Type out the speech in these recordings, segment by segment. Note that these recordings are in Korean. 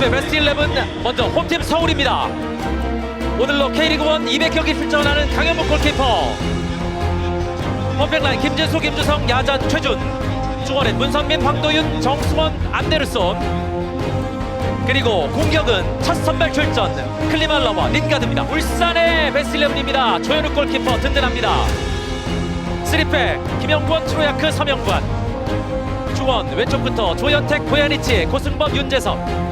모습의 베스트 11 먼저 홈팀 서울입니다. 오늘로 K리그 1 200경기 출전하는 강현무 골키퍼. 홈백라인 김진수, 김주성, 야전, 최준. 중원엔 문선민, 황도윤, 정수원, 안데르손. 그리고 공격은 첫 선발 출전 클리말러버 린가드입니다. 울산의 베스트 11입니다. 조현우 골키퍼 든든합니다. 3팩 김영권, 트로야크, 서명관. 중원 왼쪽부터 조현택, 고야니치, 고승범, 윤재석.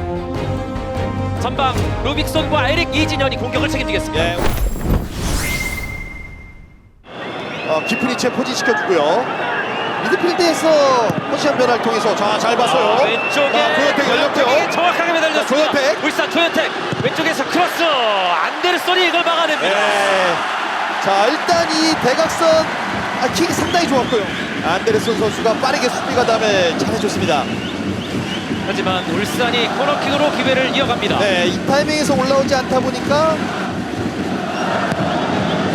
전방 루빅손과 에릭 이진현이 공격을 책임지겠습니다. 예. 어, 깊은 위치에 포진시켜주고요. 미드필드에서 포지션 변화를 통해서 자 잘 봤어요. 아, 왼쪽에 자, 조현택 열렸고요. 정확하게 매달렸습니다. 조현택. 울산 조현택 왼쪽에서 크로스 안데르손이 이걸 막아냅니다. 네. 자 일단 이 대각선 아, 킥이 상당히 좋았고요. 안데르손 선수가 빠르게 수비가 다음에 잘해줬습니다. 하지만 울산이 코너킥으로 기회를 이어갑니다. 네, 이 타이밍에서 올라오지 않다 보니까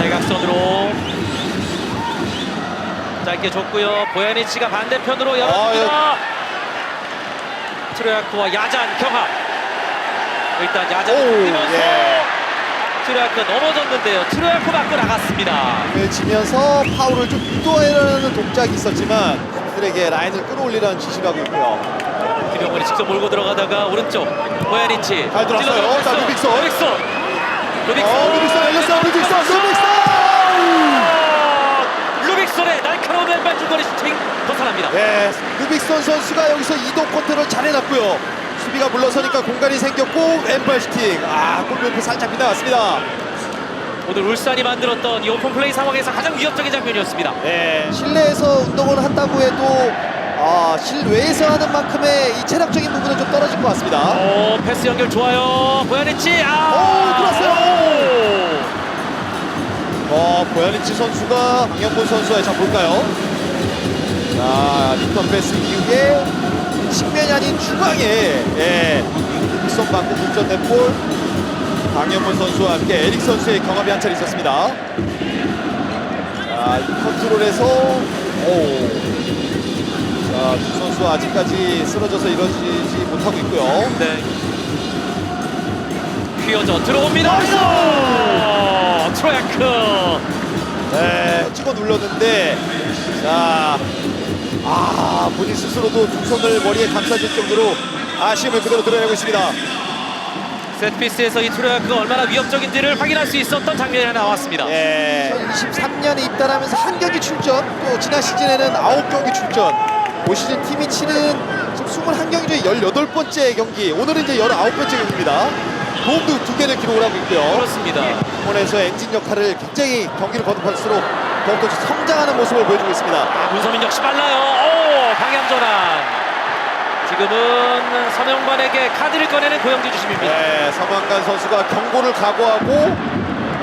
대각선으로 짧게 줬고요. 보야니치가 반대편으로 열어줍니다. 트로야크와 야잔 경합. 일단 야잔 오, 뛰면서 예. 트로야크 넘어졌는데요. 트로야크 맞고 나갔습니다. 을 치면서 파울을 좀 유도하려는 동작이 있었지만 들에게 라인을 끌어올리라는 지시가 있고요. 김영원이 직접 몰고 들어가다가 오른쪽 보야니치 잘 들어왔어요. 찔러 자, 루빅손. 루빅손 루빅손 어, 루빅손 열렸어요. 루빅손, 루빅손! 루빅손의 날카로운 왼발 중거리 슈팅 벗어납니다. 네, 루빅손 선수가 여기서 이동 컨트롤 잘 해놨고요. 수비가 물러서니까 공간이 생겼고 왼발 슈팅. 아, 골밑에 살짝 빗나갔습니다. 오늘 울산이 만들었던 이 오픈 플레이 상황에서 가장 위협적인 장면이었습니다. 네. 실내에서 운동을 한다고 해도 아, 실외에서 하는 만큼의 이 체력적인 부분은 좀 떨어질 것 같습니다. 오 패스 연결 좋아요. 보야니치 아. 오, 들어왔어요. 어, 보야니치 선수가 강현본 선수의 자 볼까요? 자, 리턴 패스 이후에 측면이 아닌 중앙에 예, 선 받고 국전된 볼 강현본 선수와 함께 에릭 선수의 경합이 한 차례 있었습니다. 자, 이 컨트롤에서 오. 자, 두 선수 아직까지 쓰러져서 이루어지지 못하고 있고요. 네. 휘어져 들어옵니다. 오, 트로야크. 네, 찍어 눌렀는데 자, 아 본인 스스로도 두 손을 머리에 감싸줄 정도로 아쉬움을 그대로 드러내고 있습니다. 세트피스에서 이 트로야크가 얼마나 위협적인지를 확인할 수 있었던 장면이 하나 나왔습니다. 예. 23년에 입단하면서 한 경기 출전, 또 지난 시즌에는 아홉 경기 출전. 올 시즌 팀이 치는 지금 21경기 중에 18번째 경기, 오늘은 이제 19번째 경기입니다. 도움도 두 개를 기록을 하고 있고요. 그렇습니다. 이번에서 엔진 역할을 굉장히 경기를 거듭할수록 더욱더 성장하는 모습을 보여주고 있습니다. 아, 문서민 역시 빨라요. 오, 방향 전환. 지금은 서명관에게 카드를 꺼내는 고영주 주심입니다. 네, 서만간 선수가 경고를 각오하고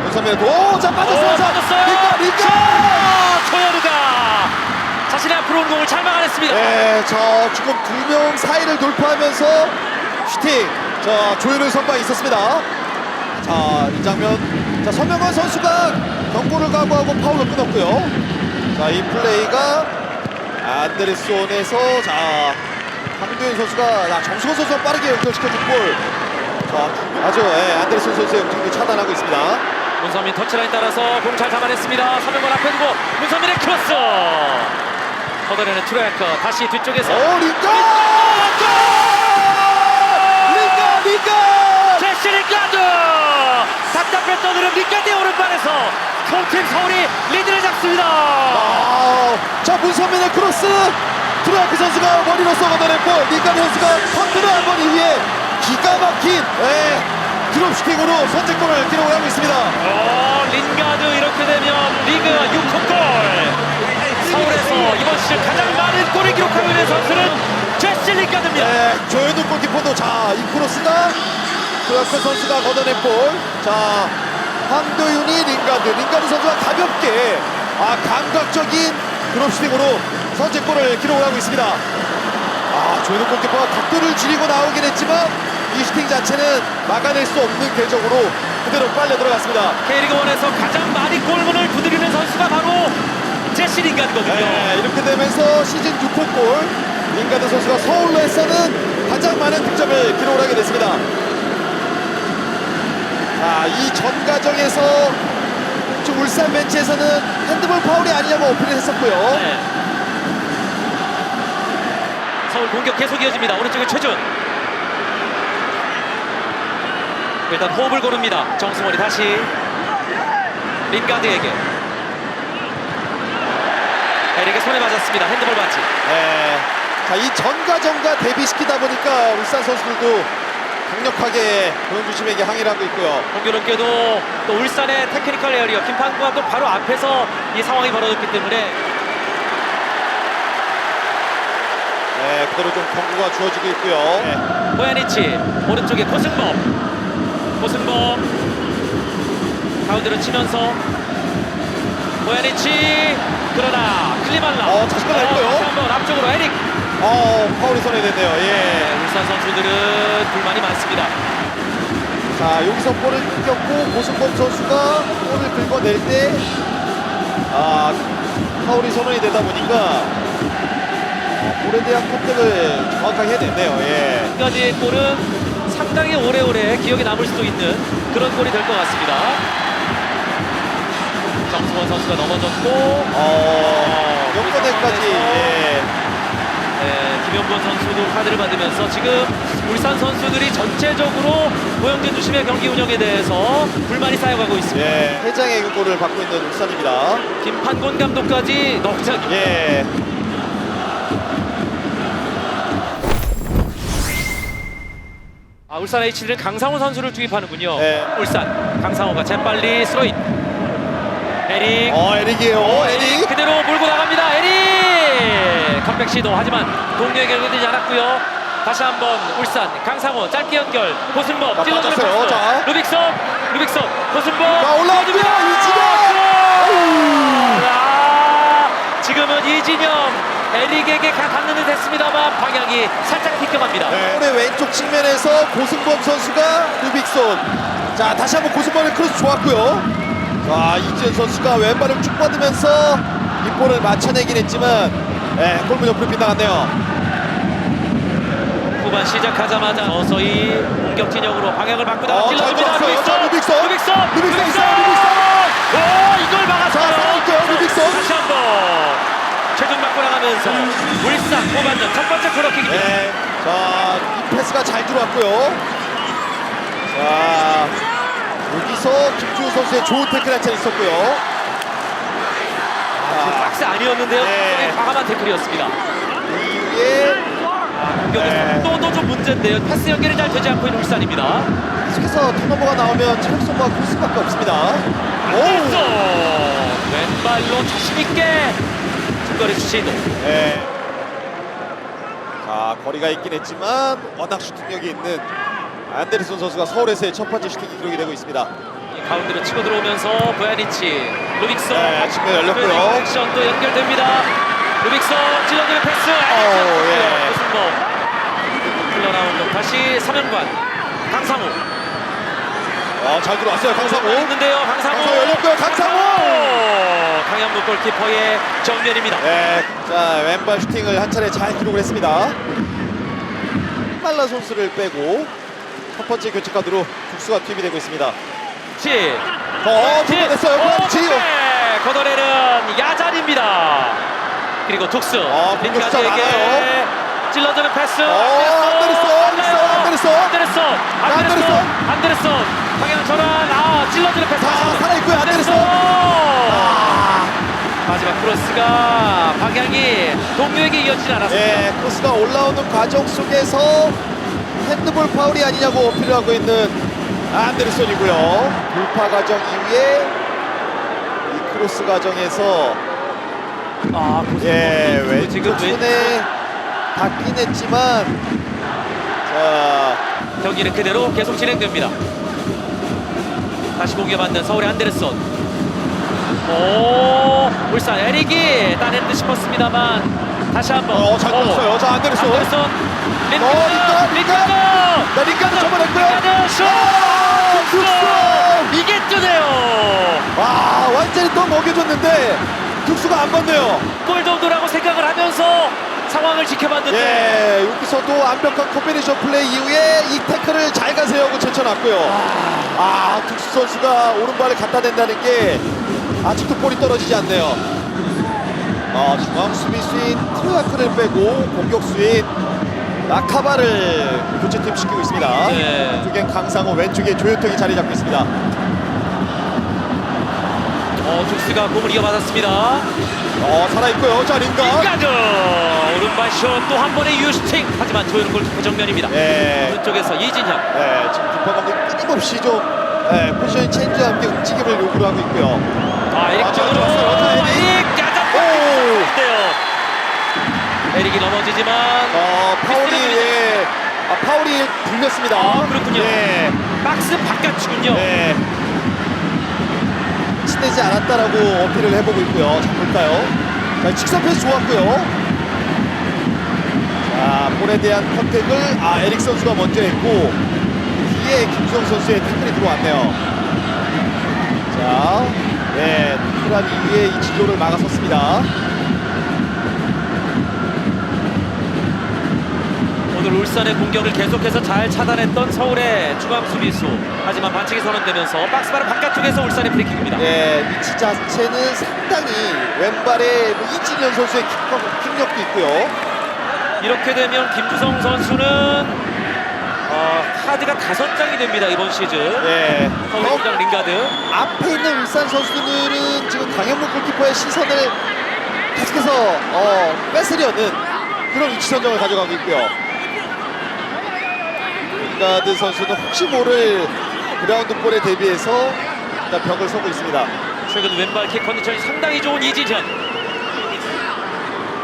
문선민도 오, 자 오, 빠졌어요. 자, 빠졌어요. 리카, 리카. 자, 조현우가 자신의 앞으로 온 공을 잘 막아냈습니다. 네, 자 지금 두 명 사이를 돌파하면서 슈팅. 자 조현우 선방이 있었습니다. 자 이 장면, 자 서명환 선수가 경고를 각오하고 파울로 끊었고요. 자 이 플레이가 안데르손에서 자 황도현 선수가 아, 정수건 선수가 빠르게 연결시켜준 골. 자 아주 예, 안데르손 선수의 움직임을 차단하고 있습니다. 문선민 터치라인 따라서 공 잘 잡아냈습니다. 서명관 앞에 두고 문선민의 크로스. 걷어내는 트로야크 다시 뒤쪽에서 오 링가! 링가 링가! 제시 링가드 답답했던 흐름 링가드의 오른발에서 홈팀 서울이 리드를 잡습니다. 아, 자 문선민의 크로스 트라크 선수가 머리로 쏘아내고 니카리 선수가 컨트롤 한번 이후에 기가 막힌 예, 드롭슈팅으로 선제골을 기록을 하고 있습니다. 어, 링 시즌 가장 많은 골을 기록하고 있는 선수는 제시 링가드입니다. 예, 조현우 골키퍼도 자 이 크로스가 트라크 선수가 걷어낸 볼. 자 황도윤이 링가드, 링가드 선수가 가볍게 아 감각적인 드롭슈팅으로 선제골을 기록을 하고 있습니다. 아 조현우 골키퍼가 각도를 줄이고 나오긴 했지만 이 슈팅 자체는 막아낼 수 없는 궤적으로 그대로 빨려 들어갔습니다. K리그 1에서 가장 많이 골문을 두드리는 선수가 바로 제시 링가드거든요. 네, 되면서 시즌 6호 골 링가드 선수가 서울로에서는 가장 많은 득점을 기록을 하게 됐습니다. 자, 이 전 과정에서 지금 울산 벤치에서는 핸드볼 파울이 아니냐고 어필을 했었고요. 네. 서울 공격 계속 이어집니다. 오른쪽에 최준. 일단 호흡을 고릅니다. 정승원이 다시 린가드에게. 에릭의 손에 맞았습니다. 핸드볼 반지. 네. 자, 이전 과정과 대비시키다 보니까 울산 선수들도 강력하게 고영주심에게 항의를 하고 있고요. 공교롭게도 또 울산의 테크니컬 에어리어 김판구 감독 바로 앞에서 이 상황이 벌어졌기 때문에 네, 그대로 좀 경고가 주어지고 있고요. 네. 호야니치 오른쪽에 고승범 고승범 가운데로 치면서 호야니치 그러나 클리말라 어, 자신감 있고요. 다시 한번 앞쪽으로 에릭 어, 파울이 손해됐네요. 예. 네, 울산 선수들은 불만이 많습니다 자, 여기서 볼을 끊겼고 고승범 선수가 볼을 긁어낼 때 아, 파울이 선언이 되다 보니까 어, 볼에 대한 컨택을 정확하게 해냈네요. 예. 지금까지의 골은 상당히 오래오래 기억에 남을 수도 있는 그런 골이 될 것 같습니다 정승원 선수가 넘어졌고 어, 연거대까지 예. 네, 김영권 선수도 카드를 받으면서 지금 울산 선수들이 전체적으로 고영진 주심의 경기 운영에 대해서 불만이 쌓여가고 있습니다. 예. 회장의 골을 받고 있는 울산입니다. 김판곤 감독까지 넉장. 예. 아, 울산 H는 강상호 선수를 투입하는군요. 네. 울산 강상호가 재빨리 스로인. 에릭 어, 에릭이에요. 어, 에릭. 그대로 몰고 나갑니다. 에릭 컴백 시도 하지만 동료에게 결국되지 않았고요. 다시 한번 울산 강상호 짧게 연결 고승범 찔러주는 빠졌어요. 패스. 자. 루빅선 루빅선 고승범 자, 올라옵니다. 이진영! 아, 지금은 이진영 에릭에게 가- 닿는 듯 했습니다만 방향이 살짝 비껴갑니다. 네. 볼의 왼쪽 측면에서 고승범 선수가 루빅손. 자, 다시 한번 고승범의 크로스 좋았고요. 자, 이지현 선수가 왼발을 쭉 뻗으면서 이 볼을 맞춰내긴 했지만 예, 골문 옆으로 빗나갔네요. 후반 시작하자마자 서서히 공격 진영으로 방향을 바꾸다가 어, 잘 찔러줍니다. 들어갔어요. 자, 루빅son. 루빅선 루빅son 있어요, 루빅son. 오 이걸 막았어요. 자, 살아있고요, 루빅son. 다시 한 번 최종 맞고 나가면서 울산 후반전 첫 번째 코너킥입니다. 네. 자, 이 패스가 잘 들어왔고요. 자, 여기서 김주호 선수의 좋은 태클 한차 있었고요. 아, 박스 아니었는데요. 네. 굉장히 과감한 태클이었습니다. 이후에 공격의 네. 속도도 좀 문제인데요. 패스 연결이 잘 되지 않고 있는 울산입니다. 계속해서 턴오버가 나오면 체력 소모가 클 수밖에 없습니다. 오! 왼발로 자신 있게 중거리 시도. 네. 자, 거리가 있긴 했지만 워낙 슈팅력이 있는 안데르손 선수가 서울에서의 첫 번째 슈팅이 기록이 되고 있습니다. 이 가운데로 치고 들어오면서 보야니치 루빅son 네, 측면 열렸고요. 액션도 연결됩니다. 루빅son 찔러주는 패스. 오, 예. 고승범 흘러나온 공 다시 서명관 강상우 어, 잘 들어왔어요, 강상우. 있는데요. 강상우 강상우 열렸고요, 강상우! 오, 강현무 골키퍼의 정면입니다. 네, 자 왼발 슈팅을 한 차례 잘 기록을 했습니다. 빨라 선수를 빼고 첫 번째 교체 카드로 국수가 투입이 되고 있습니다. 치. 어, 걷어냈어요. 그렇지. 네, 걷어내는 야잔입니다. 그리고 툭스. 어, 공격 숫자 린가드에게 많아요. 찔러주는 패스. 어, 안데르손, 안데르손, 안데르손. 안데르손. 안데르손. 방향 전환. 아, 찔러주는 패스. 자, 살아있고요, 안데르손. 아, 마지막 크로스가 방향이 동료에게 이어지지 않았습니다. 네, 크로스가 올라오는 과정 속에서 핸드볼 파울이 아니냐고 어필을 하고 있는 안데르손이고요. 돌파 과정 이후에 이 크로스 과정에서 아, 예, 왼쪽 지금 왼 손에 닿긴 했지만 자, 경기는 그대로 계속 진행됩니다. 다시 공격받는 서울의 안데르손. 오, 울산 에릭이 따낸 듯 싶었습니다만 다시 한번. 어, 잘 오, 들었어요. 자, 안데르손. 안데르손. 어, 린카드, 린카드, 린카드. 나 링가드 접어냈고요. 린카드 슛. 아, 슛! 이게 뜨네요. 와, 완전히 또 먹여줬는데 득수가 안 받네요. 골 정도라고 생각을 하면서 상황을 지켜봤는데 예, 여기서도 완벽한 콤비네이션 플레이 이후에 이 태클을 잘 가세요고 제쳐놨고요. 아, 득수 선수가 오른발을 갖다 댄다는 게 아직도 볼이 떨어지지 않네요. 아, 중앙 수비수인 트라크를 빼고 공격수인 나카바를 교체팀 시키고 있습니다. 네. 왼쪽엔 강상호, 왼쪽에 조효택이 자리 잡고 있습니다. 어, 툭스가 공을 이어받았습니다. 어, 살아있고요. 자, 링가. 링가드 오른발 슛또 한 번의 유슈팅 하지만 조현우 골키퍼 정면입니다. 예, 오른쪽에서 이진현 예, 지금 김파 감독 끊임없이 좀 예, 포지션 체인지와 함께 움직임을 요구를 하고 있고요. 아 에릭 아, 좋았어요. 자, 에릭. 에릭 에릭이 넘어지지만 어, 파울이 예, 아, 파울이 불렸습니다. 아, 그렇군요. 예, 박스 바깥이군요. 예. 치내지 않았다라고 어필을 해보고 있고요. 자 볼까요? 자 직선 패스 좋았고요. 자 볼에 대한 컨택을 아 에릭 선수가 먼저 했고 뒤에 김수영 선수의 태클이 들어왔네요. 자, 네, 투란 이후에 이 지도를 막아섰습니다. 오늘 울산의 공격을 계속해서 잘 차단했던 서울의 중앙 수비수 하지만 반칙이 선언되면서 박스바를 바깥쪽에서 울산의 프리킥입니다. 네, 위치 자체는 상당히 왼발에 뭐 이진현 선수의 킥- 킥력도 있고요. 이렇게 되면 김주성 선수는 어, 카드가 다섯 장이 됩니다 이번 시즌. 네, 서울 어, 주장 링가드. 앞에 있는 울산 선수들은 지금 강현무 골키퍼의 시선을 계속해서 어, 뺏으려는 그런 위치 선정을 가져가고 있고요. 링가드 선수는 혹시 모를 그라운드 볼에 대비해서 일단 벽을 서고 있습니다. 최근 왼발 킥 컨디션이 상당히 좋은 이지현.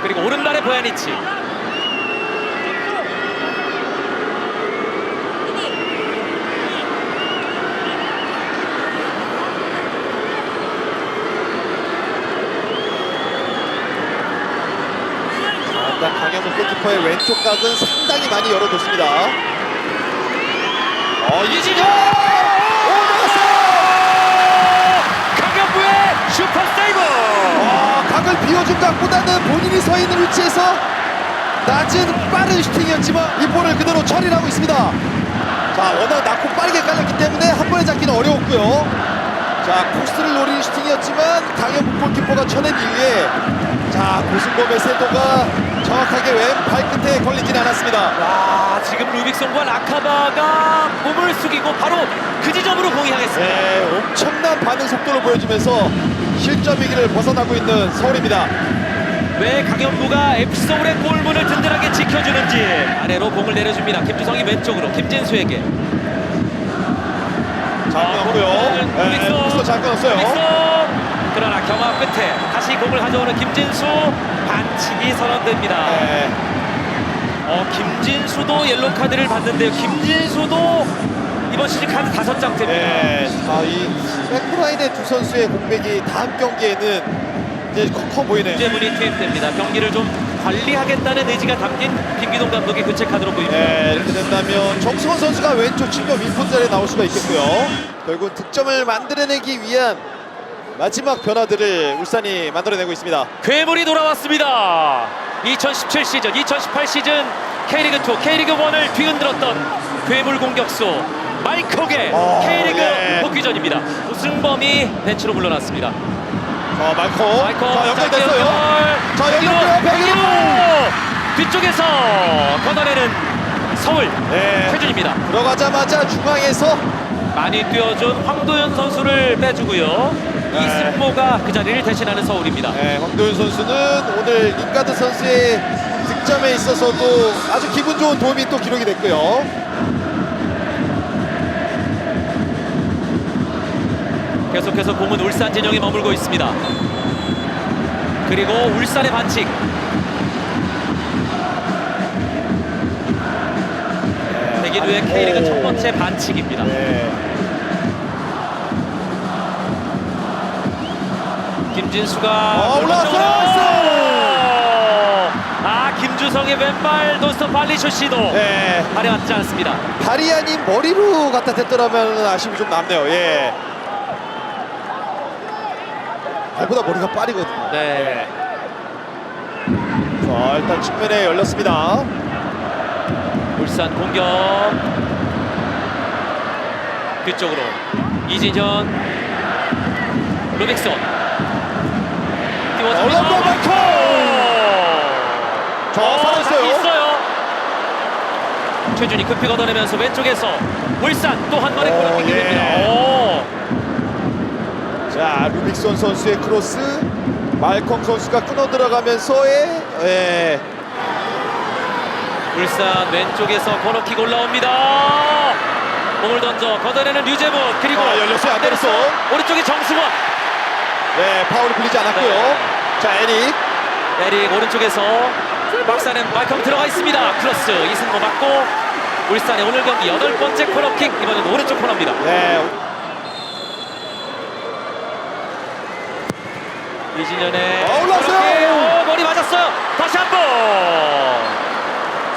그리고 오른발의 보야니치. 자, 일단 강현무 골키퍼의 왼쪽 각은 상당히 많이 열어뒀습니다. 어, 이진현! 오, 나갔어요! 강현부의 슈퍼 세이브! 아, 각을 비워준 각보다는 본인이 서 있는 위치에서 낮은 빠른 슈팅이었지만 이 볼을 그대로 처리를 하고 있습니다. 자, 워낙 낮고 빠르게 깔렸기 때문에 한 번에 잡기는 어려웠고요. 자, 코스를 노리는 슈팅이었지만 강현국 골키퍼가 쳐낸 이후에 자, 고승범의 세도가 정확하게 왼 발 끝에 걸리진 않았습니다. 와, 지금 루빅송과 라카바가 몸을 숙이고 바로 그 지점으로 공이 향했습니다. 네, 엄청난 반응 속도를 보여주면서 실점 위기를 벗어나고 있는 서울입니다. 왜 강현부가 앱서울의 골문을 든든하게 지켜주는지 아래로 공을 내려줍니다. 김주성이 왼쪽으로 김진수에게 잘 끊었고요. 네, 루빅스 잘 끊었어요. 루빅송 그러나 경합 끝에 다시 공을 가져오는 김진수 반칙이 선언됩니다. 네. 어, 김진수도 옐로 카드를 받는데요. 김진수도 이번 시즌 카드 다섯 장 됩니다. 네, 자, 이 백라인의 두 선수의 공백이 다음 경기에는 이제 커, 커 보이네요. 문제문이 투입됩니다. 경기를 좀 관리하겠다는 의지가 담긴 김기동 감독의 교체 카드로 보입니다. 네, 이렇게 된다면 정승원 선수가 왼쪽 측면 자리에 나올 수가 있겠고요. 결국 득점을 만들어내기 위한 마지막 변화들을 울산이 만들어내고 있습니다. 괴물이 돌아왔습니다. 2017 시즌, 2018 시즌 K리그 2, K리그 1을 뒤흔들었던 괴물 공격수 말콕의 어, K리그 예. 복귀전입니다. 우승범이 벤치로 물러났습니다. 자. 마이커 자, 연결됐어요. 자, 연결돼요. 백기로. 뒤쪽에서 걷어내는 서울 네, 최준입니다. 들어가자마자 중앙에서 많이 뛰어준 황도현 선수를 빼주고요. 네. 이승모가 그 자리를 대신하는 서울입니다. 네, 황도윤 선수는 오늘 링가드 선수의 득점에 있어서도 아주 기분 좋은 도움이 또 기록이 됐고요. 계속해서 공은 울산 진영에 머물고 있습니다. 그리고 울산의 반칙. 대기루의 아이고. K리그 첫 번째 반칙입니다. 네. 김진수가 어, 올라왔어요! 아 김주성의 왼발 논스톱 발리쇼 시도 네. 발에 맞지 않습니다. 발이 아닌 머리로 갖다 댔더라면 아쉬움이 좀 남네요. 예. 발보다 머리가 빠르거든요. 네. 자 일단 측면에 열렸습니다. 울산 공격 뒤쪽으로 이진현 루빅손 띄워줍니다 올라온다, 마이코 저 어, 살았어요. 최준이 급히 걷어내면서 왼쪽에서 울산 또 한 번의 오, 코너킥이 예. 됩니다 오. 자 루빅손 선수의 크로스 말콩 선수가 끊어 들어가면서의 예. 울산 왼쪽에서 코너킥 올라옵니다 몸을 던져 걷어내는 류재문 그리고 아, 열렸어요. 안데르손. 오른쪽에 정승원 네 파울이 불리지 않았고요. 네. 자 에릭 에릭 오른쪽에서 박사는 마이컴 들어가 있습니다. 크로스 이승모 맞고 울산의 오늘 경기 여덟 번째 코너킥 이번엔 오른쪽 코너입니다. 네 이진현의 어, 올라왔어요. 코너킥. 어, 머리 맞았어요. 다시 한 번.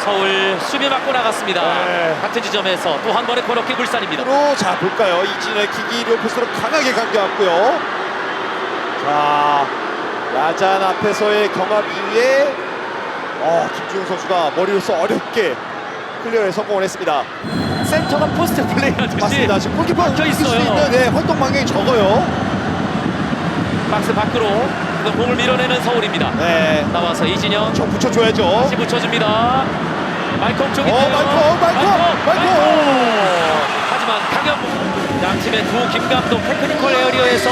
서울 수비 맞고 나갔습니다. 네. 같은 지점에서 또 한 번의 코너킥 울산입니다. 으로 자 볼까요? 이진의 킥이 리오포스로 강하게 감겨왔고요. 자 야잔 앞에서의 경합 이후에 어, 김주영 선수가 머리로서 어렵게 클리어에 성공을 했습니다. 센터가 포스트 플레이 하듯이 맞습니다. 지금 골키퍼 막혀 움직일 수 있어요. 있는 네, 활동 반경이 적어요. 박스 밖으로 그 공을 밀어내는 서울입니다. 네, 나와서 이진영 저 붙여줘야죠. 다시 붙여줍니다. 말콩 쪽인데요. 어, 말콩, 말콩, 말콩. 하지만 강현 양 팀의 두 김감독 테크니컬 에어리어에서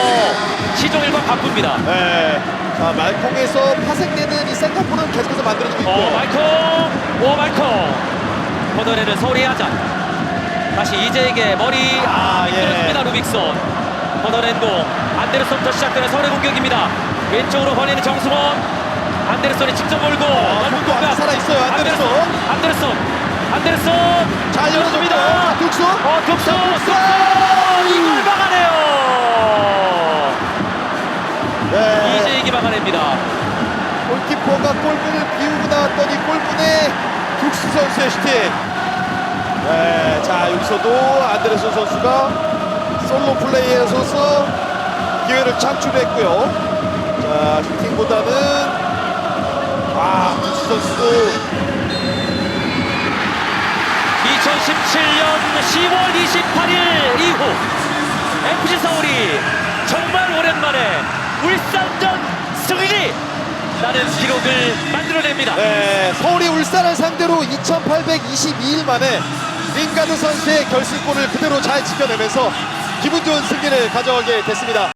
시종 일관 바쁩니다. 네, 자 말콩에서 파생되는 이 센터포는 계속해서 만들어지고 있고요. 어 말콩, 오 말콩. 걷어내는 서울의 야잔. 다시 이재에게 머리 아 아, 예. 미끄러집니다 루빅손. 공 안데르손부터 시작되는 서울의 공격입니다. 왼쪽으로 보내는 정승원. 안데르손이 직접 몰고 넓은 공도 공간. 아, 살아있어요, 안데르손. 안데르손. 안데르손. 잘 열어줍니다. 자, 둑수. 어, 득점! 자, 둑수. 이걸 막아내요! 네. 막아냅니다. 골키퍼가 골문을 비우고 나왔더니 골문에 둑스 선수의 슈팅. 네, 자 여기서도 안데르손 선수가 솔로 플레이에서 기회를 창출했고요. 자 슈팅보다는 아 둑스 선수도 2017년 10월 28일 이후 FC 서울이 정말 오랜만에 울산전 승리! 라는 기록을 만들어냅니다. 네, 서울이 울산을 상대로 2,822일 만에 링가드 선수의 결승골을 그대로 잘 지켜내면서 기분 좋은 승리를 가져가게 됐습니다.